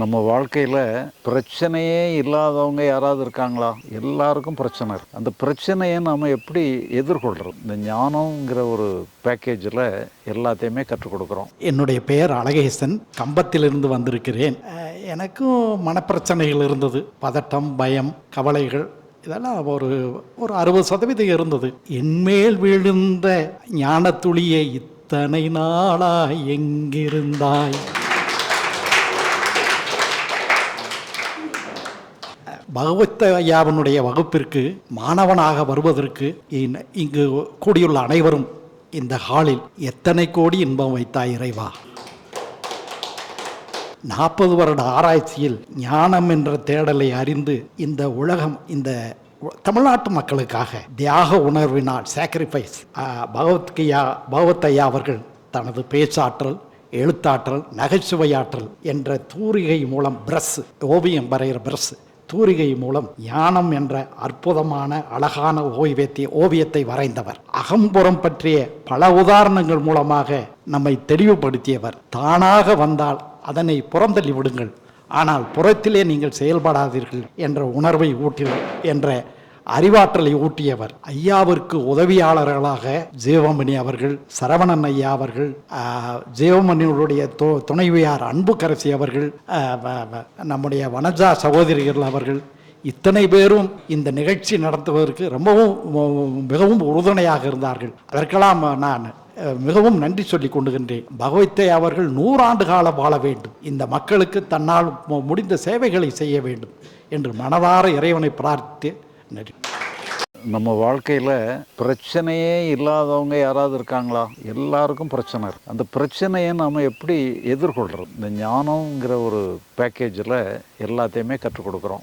நம்ம வாழ்க்கையில் பிரச்சனையே இல்லாதவங்க யாராவது இருக்காங்களா? எல்லாருக்கும் பிரச்சனை இருக்குது அந்த பிரச்சனையை நாம் எப்படி எதிர்கொள்கிறோம் இந்த ஞானங்கிற ஒரு பேக்கேஜில் எல்லாத்தையுமே கற்றுக் கொடுக்குறோம். என்னுடைய பெயர் அழகேசன். கம்பத்திலிருந்து வந்திருக்கிறேன். எனக்கும் மனப்பிரச்சனைகள் இருந்தது. பதட்டம் பயம் கவலைகள் இதெல்லாம் ஒரு ஒரு அறுபது சதவீதம் இருந்தது. என்மேல் விழுந்த ஞானத்துளியை இத்தனை நாளாய் எங்கிருந்தாய்? பகவத் ஐயாவினுடைய வகுப்பிற்கு மாணவனாக வருவதற்கு இங்கு கூடியுள்ள அனைவரும் இந்த ஹாலில் எத்தனை கோடி இன்பம் வைத்தாய் இறைவா? நாற்பது வருட ஆராய்ச்சியில் ஞானம் என்ற தேடலை அறிந்து இந்த உலகம் இந்த தமிழ்நாட்டு மக்களுக்காக தியாக உணர்வினால் சாக்ரிஃபைஸ் பகவத்கையா பகவத் ஐயா அவர்கள் தனது பேச்சாற்றல் எழுத்தாற்றல் நகைச்சுவையாற்றல் என்ற தூரிகை மூலம் பிரஸ் ஓவியம் வரைகிற பிரஸ் தூரிகை மூலம் ஞானம் என்ற அற்புதமான அழகான ஓவியத்தை ஓவியத்தை வரைந்தவர். அகம்புறம் பற்றிய பல உதாரணங்கள் மூலமாக நம்மை தெளிவுபடுத்தியவர். தானாக வந்தால் அதனை புறந்தள்ளி விடுங்கள். ஆனால் புறத்திலே நீங்கள் செயல்படாதீர்கள் என்ற உணர்வை ஊட்டி என்ற அறிவாற்றலை ஊட்டியவர் ஐயாவிற்கு உதவியாளர்களாக ஜீவமணி அவர்கள் சரவணன் ஐயா அவர்கள் ஜீவமணியுடைய துணைவியார் அன்புக்கரசி அவர்கள் நம்முடைய வனஜா சகோதரிகள் அவர்கள் இத்தனை பேரும் இந்த நிகழ்ச்சி நடத்துவதற்கு ரொம்பவும் மிகவும் உறுதுணையாக இருந்தார்கள். அதற்கெல்லாம் நான் மிகவும் நன்றி சொல்லிக் கொண்டுகின்றேன். பகவத்தை அவர்கள் நூறாண்டு காலம் வாழ வேண்டும். இந்த மக்களுக்கு தன்னால் முடிந்த சேவைகளை செய்ய வேண்டும் என்று மனதார இறைவனை பிரார்த்தித்து நன்றி. நம்ம வாழ்க்கையில் பிரச்சனையே இல்லாதவங்க யாராவது இருக்காங்களா? எல்லாருக்கும் பிரச்சனை இருக்கு. அந்த பிரச்சனையை நாம் எப்படி எதிர்கொள்கிறோம் இந்த ஞானங்கிற ஒரு பேக்கேஜில் எல்லாத்தையுமே கற்றுக் கொடுக்குறோம்.